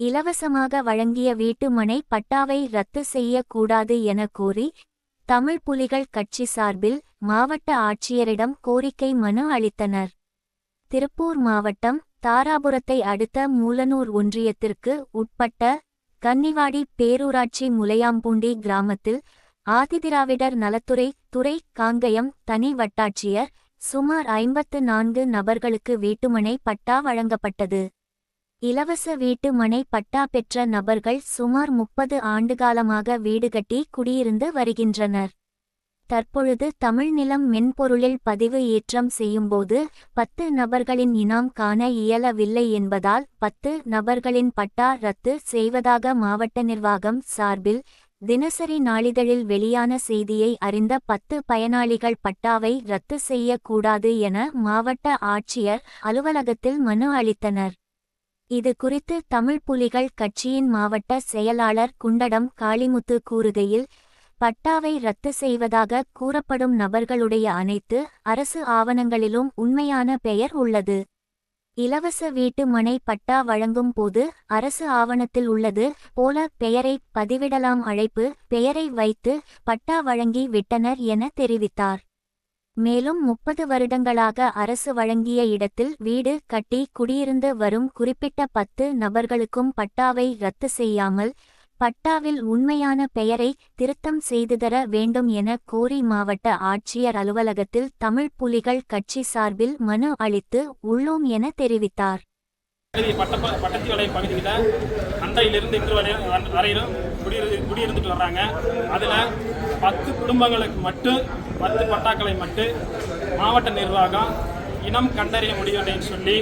இலவசமாக வழங்கிய வீட்டுமனை பட்டாவை ரத்து செய்யக்கூடாது என கோரி தமிழ் புலிகள் கட்சி சார்பில் மாவட்ட ஆட்சியரிடம் கோரிக்கை மனு அளித்தனர். திருப்பூர் மாவட்டம் தாராபுரத்தை அடுத்த மூலனூர் ஒன்றியத்திற்கு உட்பட்ட கன்னிவாடி பேரூராட்சி முலையாம்பூண்டி கிராமத்தில் ஆதிதிராவிடர் நலத்துறை துறை காங்கயம் தனி வட்டாட்சியர் சுமார் ஐம்பத்து நான்கு நபர்களுக்கு வீட்டுமனை பட்டா வழங்கப்பட்டது. இலவச வீட்டு மனை பட்டா பெற்ற நபர்கள் சுமார் முப்பது ஆண்டுகாலமாக வீடு கட்டி குடியிருந்து வருகின்றனர். தற்பொழுது தமிழ் நிலம் மென்பொருளில் பதிவு ஏற்றம் செய்யும்போது பத்து நபர்களின் இனாம் காண இயலவில்லை என்பதால் பத்து நபர்களின் பட்டா ரத்து செய்வதாக மாவட்ட நிர்வாகம் சார்பில் தினசரி நாளிதழில் வெளியான செய்தியை அறிந்த பத்து பயனாளிகள் பட்டாவை ரத்து செய்யக்கூடாது என மாவட்ட ஆட்சியர் அலுவலகத்தில் மனு அளித்தனர். இது குறித்து தமிழ் புலிகள் கட்சியின் மாவட்ட செயலாளர் குண்டடம் காளிமுத்து கூறுகையில் பட்டாவை ரத்து செய்வதாக கூறப்படும் நபர்களுடைய அனைத்து அரசு ஆவணங்களிலும் உண்மையான பெயர் உள்ளது. இலவச வீட்டு மனை பட்டா வழங்கும் போது அரசு ஆவணத்தில் உள்ளது போல பெயரை பதிவிடலாம் அழைப்பு பெயரை வைத்து பட்டா வழங்கி விட்டனர் என தெரிவித்தார். மேலும் முப்பது வருடங்களாக அரசு வழங்கிய இடத்தில் வீடு கட்டி குடியிருந்து வரும் குறிப்பிட்ட பத்து நபர்களுக்கும் பட்டாவை ரத்து செய்யாமல் பட்டாவில் உண்மையான பெயரை திருத்தம் செய்துதர வேண்டும் என கோரி மாவட்ட ஆட்சியர் அலுவலகத்தில் தமிழ் புலிகள் கட்சி சார்பில் மனு அளித்து உள்ளோம் என தெரிவித்தார். பகுதியில் அன்றையிலிருந்து இன்று வரை வரையிலும் குடியிருந்துட்டு வர்றாங்க. அதில் பத்து குடும்பங்களுக்கு மட்டும் பத்து பட்டாக்களை மட்டும் மாவட்ட நிர்வாகம் இனம் கண்டறிய முடியவில்லைன்னு சொல்லி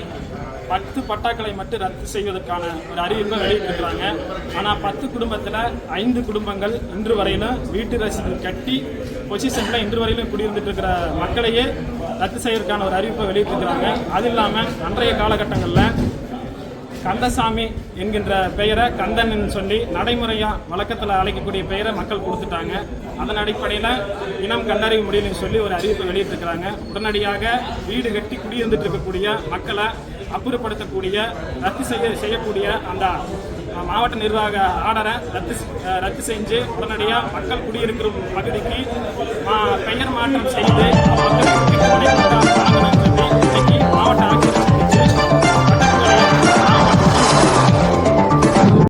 பத்து பட்டாக்களை மட்டும் ரத்து செய்வதற்கான ஒரு அறிவிப்பை வெளியிட்டிருக்கிறாங்க. ஆனால் பத்து குடும்பத்தில் ஐந்து குடும்பங்கள் இன்று வரையிலும் வீட்டு ரசீது கட்டி பொசிஷனில் இன்று வரையிலும் குடியிருந்துட்டு இருக்கிற மக்களையே ரத்து செய்வதற்கான ஒரு அறிவிப்பை வெளியிட்டிருக்கிறாங்க. அது இல்லாமல் அன்றைய காலகட்டங்களில் கந்தசாமி என்கின்ற பெயரை கந்தன் சொல்லி நடைமுறையாக வழக்கத்தில் அழைக்கக்கூடிய பெயரை மக்கள் கொடுத்துட்டாங்க. அதன் அடிப்படையில் இனம் கண்டறிய முடியலன்னு சொல்லி ஒரு அறிவிப்பு வெளியிட்டிருக்கிறாங்க. உடனடியாக வீடு கட்டி குடியிருந்துட்டு இருக்கக்கூடிய மக்களை அப்புறப்படுத்தக்கூடிய ரத்து செய்ய செய்யக்கூடிய அந்த மாவட்ட நிர்வாக ஆர்டரை ரத்து ரத்து செஞ்சு உடனடியாக மக்கள் குடியிருக்கிற பகுதிக்கு பெயர் மாற்றம் செய்து மக்கள்